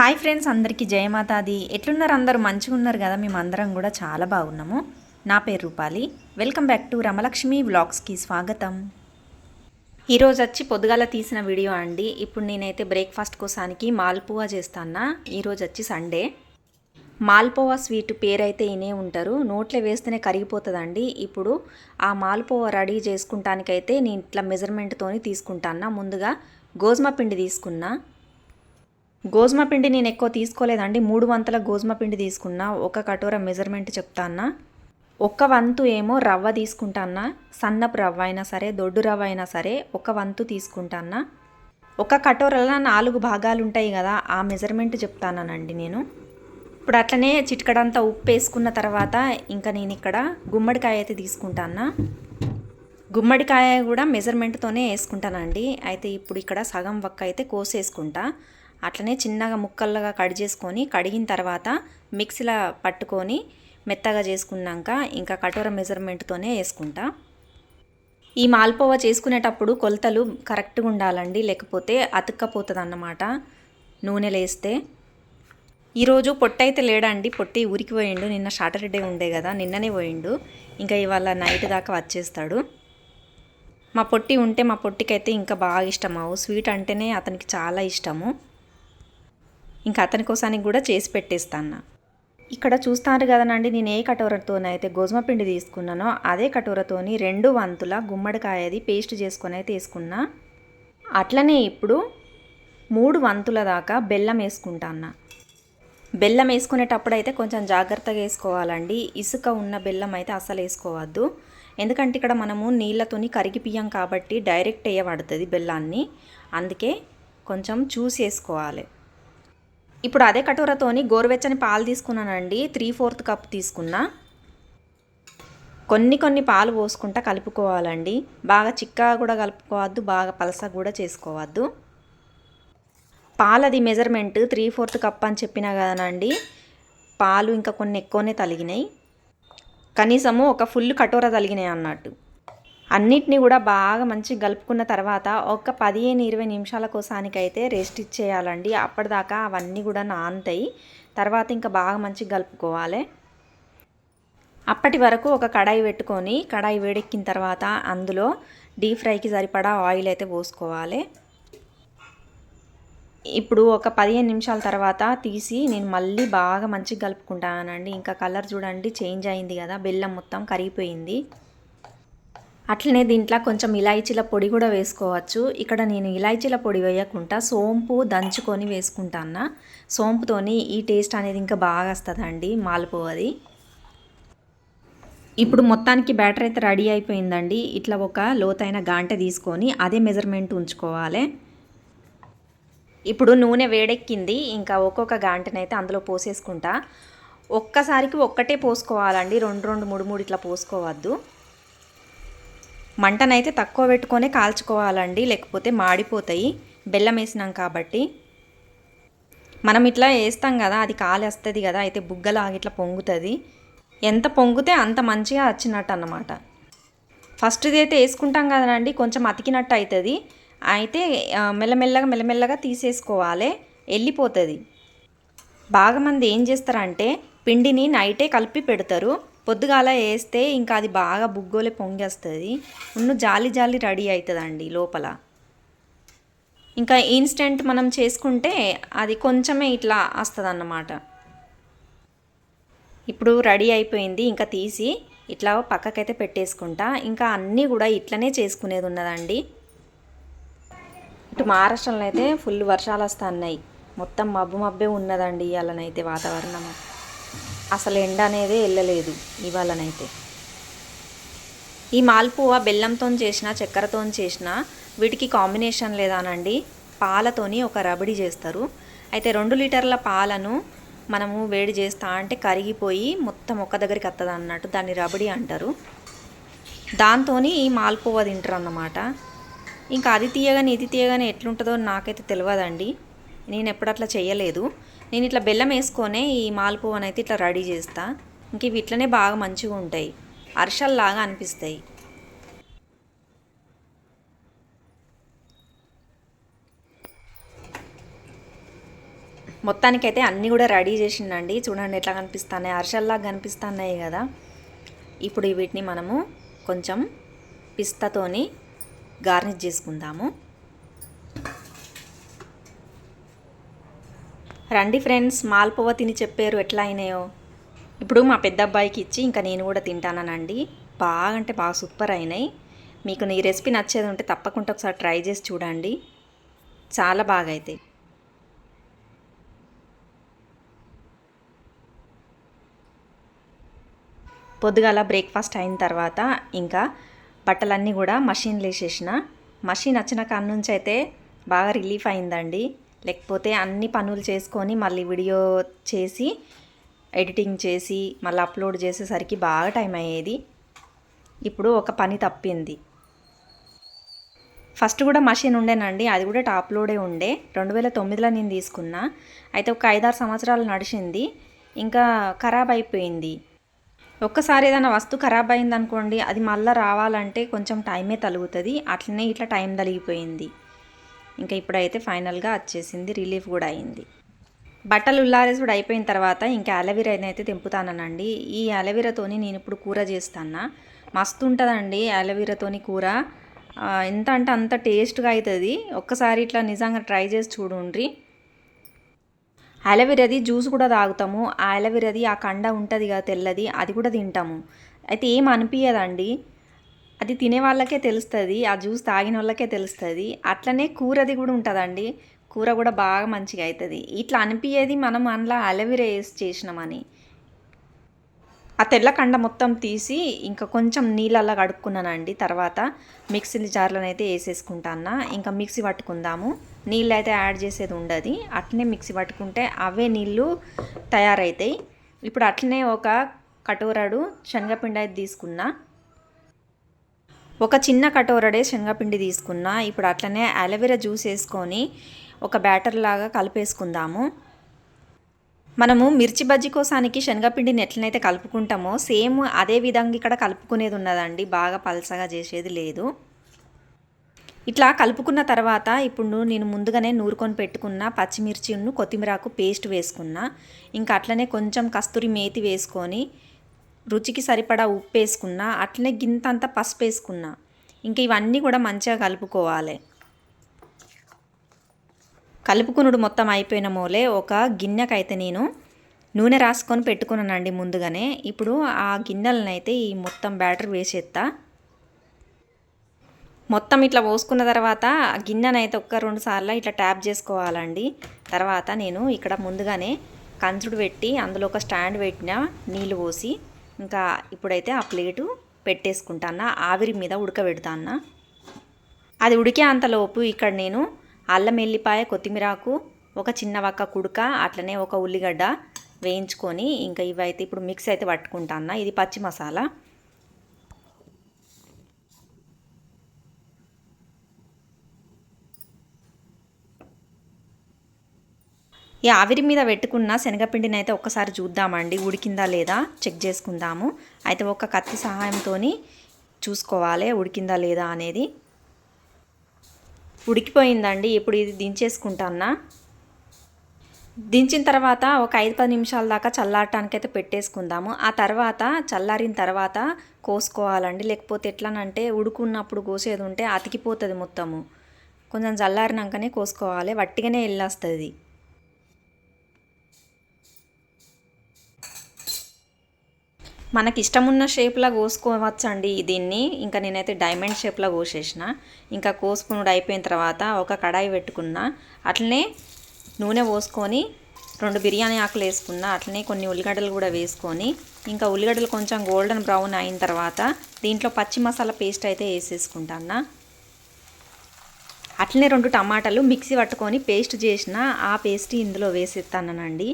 Hi friends అందరికీ జయమాతాది ఎట్లున్నారు అందరూ? మంచిగా ఉన్నారు కదా? మేము అందరం కూడా చాలా బాగున్నాము. నా పేరు Rupali. Welcome back to Ramalakshmi వ్లాగ్స్కి స్వాగతం. ఈరోజు వచ్చి పొద్దుగాల తీసిన వీడియో అండి. ఇప్పుడు నేనైతే బ్రేక్ఫాస్ట్ కోసానికి మాల్పువా చేస్తానా ఈరోజు వచ్చి సండే. మాల్పోవా స్వీట్ పేరైతే ఇనే ఉంటారు. నోట్లో వేస్తేనే కరిగిపోతుందండి. ఇప్పుడు ఆ మాల్పోవా రెడీ చేసుకుంటానికైతే నేను ఇట్లా మెజర్మెంట్తోని తీసుకుంటాను ముందుగా గోధుమ పిండి తీసుకున్నా. గోధుమ పిండి నేను ఎక్కువ తీసుకోలేదండి. మూడు వంతుల గోధుమ పిండి తీసుకున్నా. ఒక కటోర మెజర్మెంట్ చెప్తాన్నా ఒక వంతు ఏమో రవ్వ తీసుకుంటాన్నా సన్నపు రవ్వ అయినా సరే దొడ్డు రవ్వ అయినా సరే ఒక వంతు తీసుకుంటాన్నా ఒక కటోరలో నాలుగు భాగాలు ఉంటాయి కదా ఆ మెజర్మెంట్ చెప్తానండి నేను. ఇప్పుడు అట్లనే చిటికడంతా ఉప్పు వేసుకున్న తర్వాత ఇంకా నేను ఇక్కడ గుమ్మడికాయ అయితే తీసుకుంటానా గుమ్మడికాయ కూడా మెజర్మెంట్తోనే వేసుకుంటానండి. అయితే ఇప్పుడు ఇక్కడ సగం వక్క అయితే కోసేసుకుంటా. అట్లనే చిన్నగా ముక్కలుగా కట్ చేసుకొని కడిగిన తర్వాత మిక్సీలో పట్టుకొని మెత్తగా చేసుకున్నాక ఇంకా కటోర మెజర్మెంట్తోనే వేసుకుంటా. ఈ మాల్పోవా చేసుకునేటప్పుడు కొలతలు కరెక్ట్గా ఉండాలండి లేకపోతే అతుక్కపోతుంది అన్నమాట నూనె వేస్తే ఈరోజు పొట్టి అయితే లేడండి పొట్టి ఊరికి పోయిండు నిన్న సాటర్డే ఉండే కదా నిన్ననే పోయిండు ఇంకా ఇవాళ నైట్ దాకా వచ్చేస్తాడు. మా పొట్టి ఉంటే మా పొట్టికైతే ఇంకా బాగా ఇష్టమావు స్వీట్ అంటేనే అతనికి చాలా ఇష్టము. ఇంకా అతని కోసానికి కూడా చేసి పెట్టేస్తాను ఇక్కడ చూస్తారు కదనండి నేను ఏ కటోరతోనైతే గోధుమ పిండి తీసుకున్నానో అదే కటోరతోని రెండు వంతుల గుమ్మడికాయది పేస్ట్ చేసుకొని అయితే వేసుకున్నా. అట్లనే ఇప్పుడు మూడు వంతుల దాకా బెల్లం వేసుకుంటాను బెల్లం వేసుకునేటప్పుడు అయితే కొంచెం జాగ్రత్తగా వేసుకోవాలండి. ఇసుక ఉన్న బెల్లం అయితే అసలు వేసుకోవద్దు. ఎందుకంటే ఇక్కడ మనము నీళ్ళతోని కరిగిపియ్యం కాబట్టి డైరెక్ట్ వేయబడుతుంది బెల్లాన్ని. అందుకే కొంచెం చూసి వేసుకోవాలి. ఇప్పుడు అదే కటోరతోని గోరువెచ్చని పాలు తీసుకున్నానండి. త్రీ ఫోర్త్ కప్ తీసుకున్నా. కొన్ని కొన్ని పాలు పోసుకుంటా కలుపుకోవాలండి. బాగా చిక్కగా కూడా కలుపుకోవద్దు బాగా పలస కూడా చేసుకోవద్దు. పాలది మెజర్మెంట్ త్రీ ఫోర్త్ కప్ అని చెప్పినా కదనండి. పాలు ఇంకా కొన్ని ఎక్కువనే తలిగినాయి. కనీసము ఒక ఫుల్ కటోర తలిగినాయి అన్నట్టు. అన్నిటినీ కూడా బాగా మంచిగా కలుపుకున్న తర్వాత ఒక పదిహేను ఇరవై నిమిషాల కోసానికైతే రెస్ట్ ఇచ్చేయాలండి. అప్పటిదాకా అవన్నీ కూడా నానుతాయి. తర్వాత ఇంకా బాగా మంచిగా కలుపుకోవాలి. అప్పటి వరకు ఒక కడాయి పెట్టుకొని కడాయి వేడెక్కిన తర్వాత అందులో డీప్ ఫ్రైకి సరిపడా ఆయిల్ అయితే పోసుకోవాలి. ఇప్పుడు ఒక పదిహేను నిమిషాల తర్వాత తీసి నేను మళ్ళీ బాగా మంచిగా కలుపుకుంటానండి. ఇంకా కలర్ చూడండి చేంజ్ అయింది కదా బెల్లం మొత్తం కరిగిపోయింది. అట్లనే దీంట్లో కొంచెం ఇలాయచీల పొడి కూడా వేసుకోవచ్చు. ఇక్కడ నేను ఇలాయచీల పొడి వేయకుండా సోంపు దంచుకొని వేసుకుంటాను సోంపుతోని ఈ టేస్ట్ అనేది ఇంకా బాగా వస్తుందండి మాలిపోవది ఇప్పుడు మొత్తానికి బ్యాటర్ అయితే రెడీ అయిపోయిందండి. ఇట్లా ఒక లోతైన గాంట తీసుకొని అదే మెజర్మెంట్ ఉంచుకోవాలి. ఇప్పుడు నూనె వేడెక్కింది. ఇంకా ఒక్కొక్క గాంటనైతే అందులో పోసేసుకుంటా. ఒక్కసారికి ఒక్కటే పోసుకోవాలండి. రెండు రెండు మూడు మూడు ఇట్లా పోసుకోవద్దు. మంటనైతే తక్కువ పెట్టుకొనే కాల్చుకోవాలండి లేకపోతే మాడిపోతాయి. బెల్లం వేసినాం కాబట్టి. మనం ఇట్లా వేస్తాం కదా అది కాలేస్తుంది కదా అయితే బుగ్గలాగా ఇట్లా పొంగుతుంది. ఎంత పొంగితే అంత మంచిగా వచ్చినట్టు అన్నమాట ఫస్ట్ది అయితే వేసుకుంటాం కదండి కొంచెం అతికినట్టు అవుతుంది అయితే మెల్లమెల్లగా మెల్లమెల్లగా తీసేసుకోవాలి వెళ్ళిపోతుంది. బాగా మంది ఏం చేస్తారంటే పిండిని నైటే కలిపి పెడతారు. పొద్దుగాల వేస్తే ఇంకా అది బాగా బుగ్గోలే పొంగేస్తుంది. ఉన్న జాలి జాలి రెడీ అవుతుందండి లోపల. ఇంకా ఇన్స్టెంట్ మనం చేసుకుంటే అది కొంచెమే ఇట్లా వస్తుంది అన్నమాట ఇప్పుడు రెడీ అయిపోయింది ఇంకా తీసి ఇట్లా పక్కకైతే పెట్టేసుకుంటా. ఇంకా అన్నీ కూడా ఇట్లనే చేసుకునేది ఉన్నదండి. ఇటు మహారాష్ట్రలో అయితే ఫుల్ వర్షాలు వస్తున్నాయి. మొత్తం మబ్బు మబ్బే ఉన్నదండి ఇవాళనైతే వాతావరణం. అసలు ఎండ అనేది వెళ్ళలేదు ఇవాళనైతే. ఈ మాల్పువ బెల్లంతో చేసిన చక్కెరతో చేసిన వీటికి కాంబినేషన్ లేదానండి. పాలతోని ఒక రబడి చేస్తారు. అయితే రెండు లీటర్ల పాలను మనము వేడి చేస్తా అంటే కరిగిపోయి మొత్తం ఒక్క దగ్గరికి వస్తుంది అన్నట్టు దాన్ని రబడి అంటారు. దాంతో ఈ మాల్పువ తింటారు అన్నమాట ఇంకా అది తీయగానే ఇది తీయగానే ఎట్లుంటుందో నాకైతే తెలియదండి నేను ఎప్పుడు అట్లా చేయలేదు నేను ఇట్లా బెల్లం వేసుకొనే ఈ మాల్పువని అయితే ఇట్లా రెడీ చేస్తా. ఇంక ఇవి ఇట్లనే బాగా మంచిగా ఉంటాయి. అరిసెల్లాగా అనిపిస్తాయి. మొత్తానికైతే అన్నీ కూడా రెడీ చేసిండండి. చూడండి ఎట్లా కనిపిస్తున్నాయి. అరిసల్లాగా కనిపిస్తున్నాయి కదా. ఇప్పుడు వీటిని మనము కొంచెం పిస్తాతోని గార్నిష్ చేసుకుందాము. రండి ఫ్రెండ్స్ మాల్పువ తిని చెప్పారు ఎట్లా అయినాయో. ఇప్పుడు మా పెద్ద అబ్బాయికి ఇచ్చి ఇంకా నేను కూడా తింటానండి బాగా అంటే బాగా సూపర్ అయినాయి. మీకు నీ రెసిపీ నచ్చేది ఉంటే తప్పకుండా ఒకసారి ట్రై చేసి చూడండి. చాలా బాగా అవుతాయి పొద్దుగాల బ్రేక్ఫాస్ట్ అయిన తర్వాత ఇంకా బట్టలన్నీ కూడా మషిన్లు వేసేసిన. మషిన్ వచ్చిన కాడ నుంచి అయితే బాగా రిలీఫ్ అయిందండి. లేకపోతే అన్ని పనులు చేసుకొని మళ్ళీ వీడియో చేసి ఎడిటింగ్ చేసి మళ్ళీ అప్లోడ్ చేసేసరికి బాగా టైం అయ్యేది. ఇప్పుడు ఒక పని తప్పింది. ఫస్ట్ కూడా మషిన్ ఉండేనండి. అది కూడా టాప్ లోడే ఉండే. రెండు వేల తొమ్మిదిలో నేను తీసుకున్నా. అయితే ఒక ఐదారు సంవత్సరాలు నడిచింది. ఇంకా ఖరాబ్ అయిపోయింది. ఒక్కసారి ఏదైనా వస్తువు ఖరాబ్ అయింది అనుకోండి అది మళ్ళీ రావాలంటే కొంచెం టైమే తలుగుతుంది. అట్లనే ఇట్లా టైం తలిగిపోయింది. ఇంకా ఇప్పుడైతే ఫైనల్గా వచ్చేసింది రిలీఫ్ కూడా అయింది. బట్టలు ఉల్లారేసి కూడా అయిపోయిన తర్వాత ఇంకా అలవీరా అయితే తెంపుతానండి ఈ అలవీరాతోని నేను ఇప్పుడు కూర చేస్తాను మస్తు ఉంటుందండి అలవీరాతోని కూర. ఎంత అంటే అంత టేస్ట్గా అవుతుంది ఒక్కసారి ఇట్లా నిజంగా ట్రై చేసి చూడండి అలవీరది జ్యూస్ కూడా తాగుతాము. ఆ అలవీరది ఆ కండ ఉంటుంది కదా తెల్లది అది కూడా తింటాము. అయితే ఏం అనిపించదండి అది తినే వాళ్ళకే తెలుస్తుంది ఆ జ్యూస్ తాగిన వాళ్ళకే తెలుస్తుంది. అట్లనే కూరది కూడా ఉంటుందండి. కూర కూడా బాగా మంచిగా అవుతుంది ఇట్లా అనిపించేది మనం అందులో అలవీరా వేసి చేసినామని. ఆ తెల్లకండ మొత్తం తీసి ఇంకా కొంచెం నీళ్ళల్లో కడుక్కున్నానండి. తర్వాత మిక్సీ జార్లోనైతే అయితే వేసేసుకుంటాను ఇంకా మిక్సీ పట్టుకుందాము. నీళ్ళు అయితే యాడ్ చేసేది ఉండదు. అట్లనే మిక్సీ పట్టుకుంటే అవే నీళ్ళు తయారవుతాయి ఇప్పుడు అట్లనే ఒక కటోరాడు శనగపిండి అయితే తీసుకున్నా. ఒక చిన్న కటోరడే శనగపిండి తీసుకున్న ఇప్పుడు అట్లనే అలోవెరా జ్యూస్ వేసుకొని ఒక బ్యాటర్ లాగా కలిపేసుకుందాము. మనము మిర్చి బజ్జీ కోసానికి శనగపిండిని ఎట్లనైతే కలుపుకుంటామో సేమ్ అదే విధంగా ఇక్కడ కలుపుకునేది ఉన్నదండి. బాగా పలసగా చేసేది లేదు. ఇట్లా కలుపుకున్న తర్వాత ఇప్పుడు నేను ముందుగానే నూరుకొని పెట్టుకున్న పచ్చిమిర్చిను కొత్తిమీరకు పేస్ట్ వేసుకున్నా. ఇంకా అట్లనే కొంచెం కస్తూరి మేతి వేసుకొని రుచికి సరిపడా ఉప్పు వేసుకున్నా అట్లనే గింతంత పసుపు వేసుకున్నా ఇంకా ఇవన్నీ కూడా మంచిగా కలుపుకోవాలి. కలుపుకునుడు మొత్తం అయిపోయిన మూలే ఒక గిన్నెకైతే నేను నూనె రాసుకొని పెట్టుకున్నానండి ముందుగానే. ఇప్పుడు ఆ గిన్నెలనైతే ఈ మొత్తం బ్యాటర్ వేసేస్తా మొత్తం ఇట్లా పోసుకున్న తర్వాత ఆ గిన్నెనైతే ఒక్క రెండు సార్లు ఇట్లా ట్యాప్ చేసుకోవాలండి. తర్వాత నేను ఇక్కడ ముందుగానే కంచుడు పెట్టి అందులో ఒక స్టాండ్ పెట్టిన నీళ్ళు పోసి ఇంకా ఇప్పుడైతే ఆ ప్లేటు పెట్టేసుకుంటానా ఆవిరి మీద ఉడకబెడతానా అది ఉడికే అంతలోపు ఇక్కడ నేను అల్లం ఎల్లిపాయ కొత్తిమీరాకు ఒక చిన్న వక్క కుడక అట్లనే ఒక ఉల్లిగడ్డ వేయించుకొని ఇంకా ఇవైతే ఇప్పుడు మిక్స్ అయితే పట్టుకుంటాను ఇది పచ్చి మసాలా. ఈ ఆవిరి మీద పెట్టుకున్న శనగపిండిని అయితే ఒక్కసారి చూద్దామండి. ఉడికిందా లేదా? చెక్ చేసుకుందాము. అయితే ఒక కత్తి సహాయంతో చూసుకోవాలి. ఉడికిందా లేదా అనేది. ఉడికిపోయిందండి. ఇప్పుడు ఇది దించేసుకుంటానా దించిన తర్వాత ఒక ఐదు పది నిమిషాల దాకా చల్లారటానికి అయితే పెట్టేసుకుందాము. ఆ తర్వాత చల్లారిన తర్వాత కోసుకోవాలండి. లేకపోతే ఎట్లానంటే ఉడుకున్నప్పుడు కోసేది ఉంటే అతికిపోతుంది మొత్తము. కొంచెం చల్లారినాకనే కోసుకోవాలి. వట్టిగానే వెళ్ళేస్తుంది. మనకి ఇష్టమున్న షేప్లో కోసుకోవచ్చండి దీన్ని. ఇంకా నేనైతే డైమండ్ షేప్లో కోసేసిన. ఇంకా కోసుకునుడు అయిపోయిన తర్వాత ఒక కడాయి పెట్టుకున్న. అట్లనే నూనె పోసుకొని రెండు బిర్యానీ ఆకులు వేసుకున్న. అట్లనే కొన్ని ఉల్లిగడ్డలు కూడా వేసుకొని. ఇంకా ఉల్లిగడ్డలు కొంచెం గోల్డెన్ బ్రౌన్ అయిన తర్వాత దీంట్లో పచ్చి మసాలా పేస్ట్ అయితే వేసేసుకుంటాను అట్లనే రెండు టమాటాలు మిక్సీ పట్టుకొని పేస్ట్ చేసిన ఆ పేస్ట్ ఇందులో వేసేస్తానండి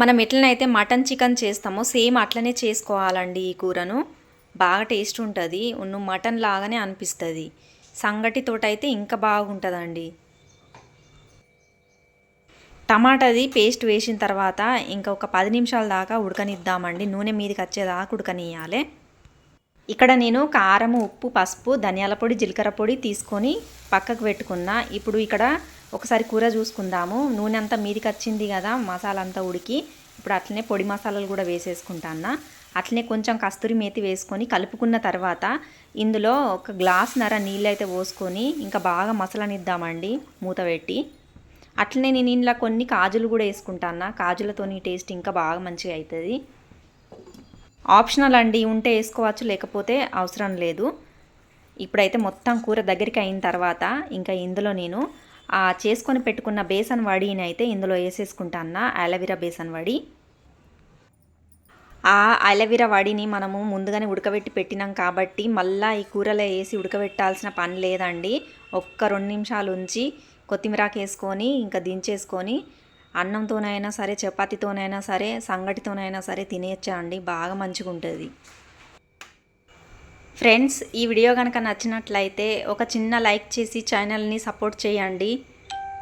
మనం ఎట్లనైతే మటన్ చికెన్ చేస్తామో సేమ్ అట్లనే చేసుకోవాలండి ఈ కూరను. బాగా టేస్ట్ ఉంటుంది. ఉన్ను మటన్ లాగానే అనిపిస్తుంది. సంగటితోటైతే ఇంకా బాగుంటుందండి. టమాటాది పేస్ట్ వేసిన తర్వాత ఇంకా ఒక పది నిమిషాల దాకా ఉడకనిద్దామండి. నూనె మీదకి వచ్చేదాకా ఉడకనియాలి ఇక్కడ నేను కారం ఉప్పు పసుపు ధనియాల పొడి జీలకర్ర పొడి తీసుకొని పక్కకు పెట్టుకున్నా. ఇప్పుడు ఇక్కడ ఒకసారి కూర చూసుకుందాము. నూనె అంతా మీదికి వచ్చింది కదా మసాలా అంతా ఉడికి. ఇప్పుడు అట్లనే పొడి మసాలాలు కూడా వేసేసుకుంటాను అట్లనే కొంచెం కస్తూరి మేతి వేసుకొని కలుపుకున్న తర్వాత ఇందులో ఒక గ్లాస్ నర నీళ్ళు అయితే పోసుకొని ఇంకా బాగా మసలనిద్దామండి మూత పెట్టి. అట్లనే నేను ఇంట్లో కొన్ని కాజులు కూడా వేసుకుంటాను కాజులతోని టేస్ట్ ఇంకా బాగా మంచిగా అవుతుంది ఆప్షనల్ అండి ఉంటే వేసుకోవచ్చు లేకపోతే అవసరం లేదు. ఇప్పుడైతే మొత్తం కూర దగ్గరికి అయిన తర్వాత ఇంకా ఇందులో నేను ఆ చేసుకొని పెట్టుకున్న బేసన్ వడిని అయితే ఇందులో వేసేసుకుంటాను అలవీరా బేసన్ వడి. ఆ అలవీరా వడిని మనము ముందుగానే ఉడకబెట్టి పెట్టినాం కాబట్టి మళ్ళీ ఈ కూరలో వేసి ఉడకబెట్టాల్సిన పని లేదండి. ఒక్క రెండు నిమిషాలు ఉంచి కొత్తిమీరాకు వేసుకొని ఇంకా దించేసుకొని అన్నంతోనైనా సరే చపాతీతోనైనా సరే సంగటితోనైనా సరే తినేయచ్చా అండి బాగా మంచిగా ఉంటుంది ఫ్రెండ్స్ ఈ వీడియో కనుక నచ్చినట్లయితే ఒక చిన్న లైక్ చేసి ఛానల్ని సపోర్ట్ చేయండి.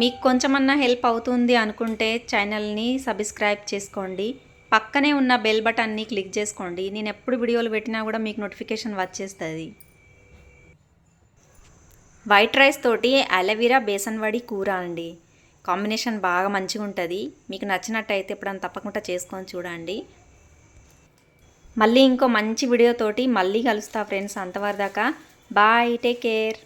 మీకు కొంచెమన్నా హెల్ప్ అవుతుంది అనుకుంటే ఛానల్ని సబ్స్క్రైబ్ చేసుకోండి. పక్కనే ఉన్న బెల్ బటన్ని క్లిక్ చేసుకోండి. నేను ఎప్పుడు వీడియోలు పెట్టినా కూడా మీకు నోటిఫికేషన్ వచ్చేస్తుంది. వైట్ రైస్ తోటి అలవీరా బేసన్ వడి కూర అండి. కాంబినేషన్ బాగా మంచిగా ఉంటుంది మీకు నచ్చినట్టయితే ఇప్పుడు తప్పకుండా చేసుకొని చూడండి. మళ్ళీ ఇంకో మంచి వీడియోతోటి మళ్ళీ కలుస్తా ఫ్రెండ్స్ అంతవరదాకా. Bye take care